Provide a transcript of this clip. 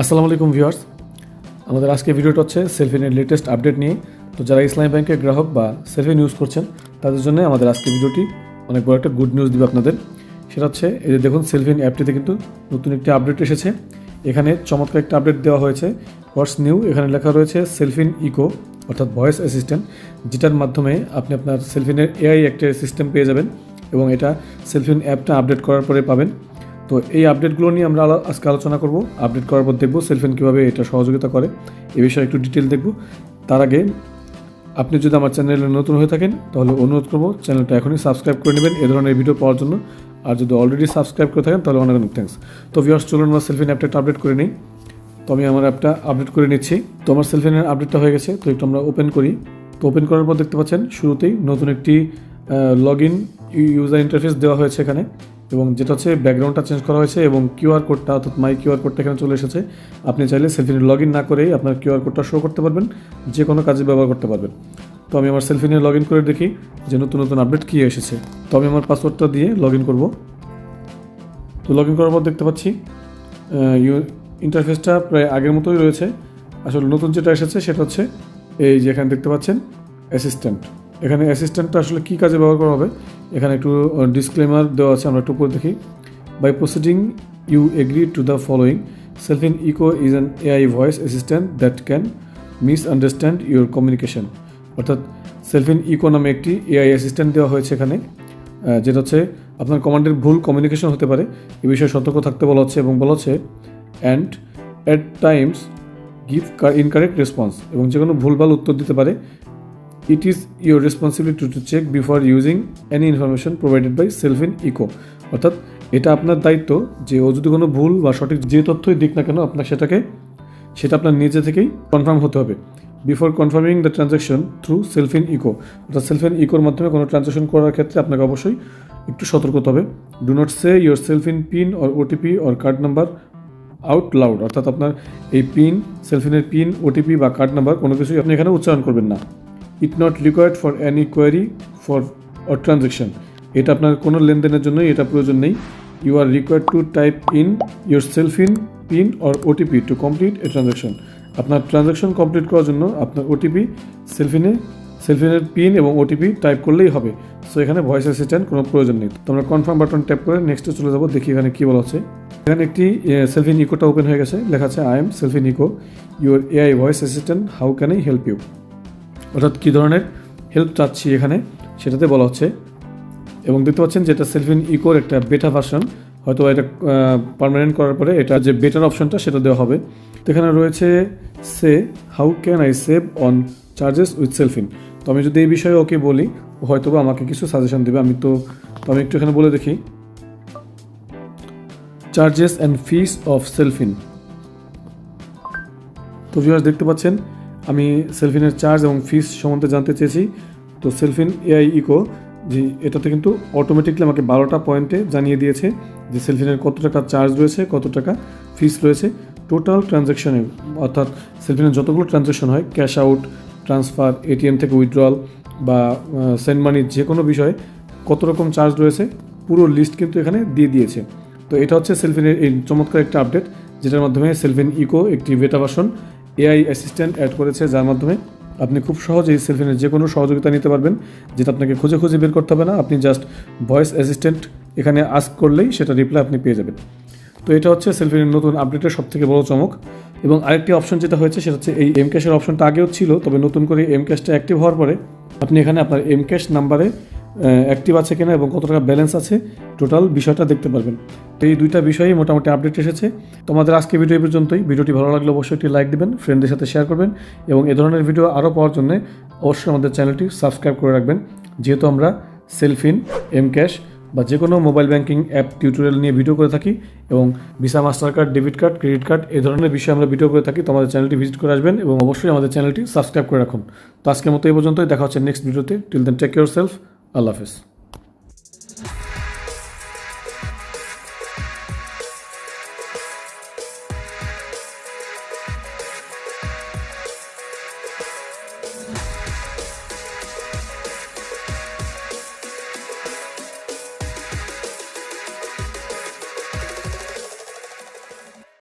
আসসালামু আলাইকুম ভিউয়ার্স। আমাদের আজকে ভিডিওটা হচ্ছে সেলফিনের লেটেস্ট আপডেট নিয়ে। তো যারা ইসলামী ব্যাংকের গ্রাহক বা সেলফিন ইউজ করছেন, তাদের জন্য আমাদের আজকে ভিডিওটি অনেক বড় একটা গুড নিউজ দিবে আপনাদের। সেটা হচ্ছে, এই যে দেখুন সেলফিন অ্যাপটিতে কিন্তু নতুন একটি আপডেট এসেছে। এখানে চমৎকার একটা আপডেট দেওয়া হয়েছে। হোয়াটস নিউ এখানে লেখা রয়েছে সেলফিন ইকো অর্থাৎ ভয়েস অ্যাসিস্ট্যান্ট যেটার মাধ্যমে আপনি আপনার সেলফিনের এআই একটা সিস্টেম পেয়ে যাবেন এবং এটা সেলফিন অ্যাপটা আপডেট করার পরে পাবেন। তো এই আপডেটগুলো নিয়ে আমরা আজকে আলোচনা করব। আপডেট করার পর দেখব সেলফিন কীভাবে এটা সহযোগিতা করে। এ বিষয়ে একটু ডিটেল দেখব। তার আগে আপনি যদি আমার চ্যানেলে নতুন হয়ে থাকেন, তাহলে অনুরোধ করব চ্যানেলটা এখনই সাবস্ক্রাইব করে নেবেন এ ধরনের ভিডিও পাওয়ার জন্য। আর যদি অলরেডি সাবস্ক্রাইব করে থাকেন, তাহলে অনেক অনেক থ্যাঙ্কস তো ভিউয়ার্স চলুন আমরা সেলফিন অ্যাপটা আপডেট করে নিই। তো আমি আমার অ্যাপটা আপডেট করে নিচ্ছি। তো আমার সেলফিনের আপডেটটা হয়ে গেছে। তো একটু আমরা ওপেন করি। তো ওপেন করার পর দেখতে পাচ্ছেন, শুরুতেই নতুন একটি লগ ইন ইউজার ইন্টারফেস দেওয়া হয়েছে এখানে। এবং যেটা হচ্ছে ব্যাকগ্রাউন্ডটা চেঞ্জ করা হয়েছে এবং কিউআর কোডটা অর্থাৎ মাই কিউআর কোডটা এখানে চলে এসেছে। আপনি চাইলে সেলফিনে লগ ইন না করেই আপনার কিউআর কোডটা শো করতে পারবেন যে কোনো কাজে ব্যবহার করতে পারবেন। তো আমি আমার সেলফি নিয়ে লগ ইন করে দেখি যে নতুন নতুন আপডেট কী এসেছে। তো আমি আমার পাসওয়ার্ডটা দিয়ে লগ ইন করব। তো লগ ইন করার পর দেখতে পাচ্ছি ইউ ইন্টারফেসটা প্রায় আগের মতোই রয়েছে। আসলে নতুন যেটা এসেছে সেটা হচ্ছে এই যে এখানে দেখতে পাচ্ছেন অ্যাসিস্ট্যান্ট এখানে অ্যাসিস্ট্যান্টটা আসলে কী কাজে ব্যবহার করা হবে? এখানে একটু ডিসক্লেমার দেওয়া আছে, আমরা একটু উপরে দেখি। By proceeding you agree to the following Cellfin Echo is an AI voice assistant that can misunderstand your communication অর্থাৎ সেলফিন ইকো নামে একটি এআই অ্যাসিস্ট্যান্ট দেওয়া হয়েছে এখানে যেটা হচ্ছে আপনার কমান্ডের ভুল কমিউনিকেশন হতে পারে। এ বিষয়ে সতর্ক থাকতে বলা হচ্ছে এবং বলা হচ্ছে and at times give incorrect response এবং যে কোনো ভুলভাল উত্তর দিতে পারে it is your responsibility to check before using any information provided by Cellfin Echo অর্থাৎ এটা আপনার দায়িত্ব যে ও যদি কোনো ভুল বা সঠিক যে তথ্যই দিক না কেন আপনার সেটাকে, সেটা আপনার নিজে থেকেই কনফার্ম হতে হবে before confirming the transaction through Cellfin Echo অর্থাৎ সেলফ ইন ইকোর মাধ্যমে কোনো ট্রানজ্যাকশন করার ক্ষেত্রে আপনাকে অবশ্যই একটু সতর্ক হতে হবে। Do not say your Cellfin PIN or OTP or card number out loud অর্থাৎ আপনার এই পিন সেলফিনের পিন ওটিপি বা কার্ড নাম্বার কোনো কিছুই আপনি এখানে উচ্চারণ করবেন না। It not required for any query for or transaction এটা আপনার কোনো লেনদেনের জন্যই এটা প্রয়োজন নেই। You are required to type in your Cellfin PIN or OTP to complete a transaction আপনার ট্রানজ্যাকশন কমপ্লিট করার জন্য আপনার ওটিপি সেলফিনে সেলফিনের পিন এবং ওটিপি টাইপ করলেই হবে। সো এখানে ভয়েস অ্যাসিস্ট্যান্ট কোনো প্রয়োজন নেই। তো আমরা কনফার্ম বাটন ট্যাপ করে নেক্সটে চলে যাব, দেখি এখানে কী বলা হচ্ছে। এখানে একটি সেলফিন ইকোটা ওপেন হয়ে গেছে। লেখা আছে I am Cellfin Echo your AI voice assistant how can I help you অর্থাৎ কী ধরনের হেল্প চাচ্ছি এখানে? সেটাতে বলা হচ্ছে, এবং দেখতে পাচ্ছেন যেটা সেলফিন ইকোর একটা বেটা ভার্সন হয়তো এটা পার্মানেন্ট করার পরে এটা যে বেটার অপশনটা সেটা দেওয়া হবে। তো এখানে রয়েছে say how can I save on charges with Cellfin তো আমি যদি এই বিষয়ে ওকে বলি হয়তো আমাকে কিছু সাজেশন দেবে। আমি তো তো আমি একটু এখানে বলে দেখি। Charges and fees of Cellfin তো ভিউয়ার্স দেখতে পাচ্ছেন আমি সেলফিনের চার্জ এবং ফিস সম্বন্ধে জানতে চেয়েছি। তো সেলফিন এআই ইকো যে এটাতে কিন্তু অটোমেটিকলি আমাকে বারোটা পয়েন্টে জানিয়ে দিয়েছে যে সেলফিনের কত টাকা চার্জ রয়েছে, কত টাকা ফিস রয়েছে। টোটাল ট্রানজ্যাকশনে অর্থাৎ সেলফিনের যতগুলো ট্রানজ্যাকশন হয় ক্যাশ আউট ট্রান্সফার এটিএম থেকে উইথড্রল বা সেন্ড মানির যে কোনো বিষয়ে কত রকম চার্জ রয়েছে, পুরো লিস্ট কিন্তু এখানে দিয়ে দিয়েছে। তো এটা হচ্ছে সেলফিনের এই চমৎকার একটা আপডেট যেটার মাধ্যমে সেলফিন ইকো একটি বেটা ভার্সন এআই অ্যাসিস্ট্যান্ট অ্যাড করেছে, যার মাধ্যমে আপনি খুব সহজেই সেলফিনের যে কোনো সহযোগিতা নিতে পারবেন, যেটা আপনাকে খুঁজে খুঁজে বের করতে হবে না। আপনি জাস্ট ভয়েস অ্যাসিস্ট্যান্ট এখানে আস্ক করলেই সেটা রিপ্লাই আপনি পেয়ে যাবেন। তো এটা হচ্ছে সেলফিনের নতুন আপডেটের সব থেকে বড় চমক। এবং আরেকটি অপশন যেটা হয়েছে, সেটা হচ্ছে এই এম ক্যাশের অপশনটা আগেও ছিল, তবে নতুন করে এম ক্যাশটা অ্যাক্টিভ হওয়ার পরে আপনি এখানে আপনার এম ক্যাশ নাম্বারে অ্যাক্টিভ আছে কিনা এবং কত টাকা ব্যালেন্স আছে টোটাল বিষয়টা দেখতে পারবেন। তো এই দুইটা বিষয়েই মোটামুটি আপডেট এসেছে। তোমাদের আজকে ভিডিও এই পর্যন্তই। ভিডিওটি ভালো লাগলে অবশ্যই একটি লাইক দেবেন ফ্রেন্ডদের সাথে শেয়ার করবেন এবং এ ধরনের ভিডিও আরও পাওয়ার জন্য অবশ্যই আমাদের চ্যানেলটি সাবস্ক্রাইব করে রাখবেন। যেহেতু আমরা সেলফিন এম ক্যাশ বা যে কোনো মোবাইল ব্যাংকিং অ্যাপ টিউটোরিয়াল নিয়ে ভিডিও করে থাকি এবং Visa Master card debit card credit card এই ধরনের বিষয়ে আমরা ভিডিও করে থাকি তো আমাদের চ্যানেলটি ভিজিট করে আসবেন এবং অবশ্যই আমাদের চ্যানেলটি সাবস্ক্রাইব করে রাখুন। তো আজকের মতো এই পর্যন্তই। দেখা হচ্ছে নেক্সট ভিডিওতে till then take your self আল্লাহ হাফেজ।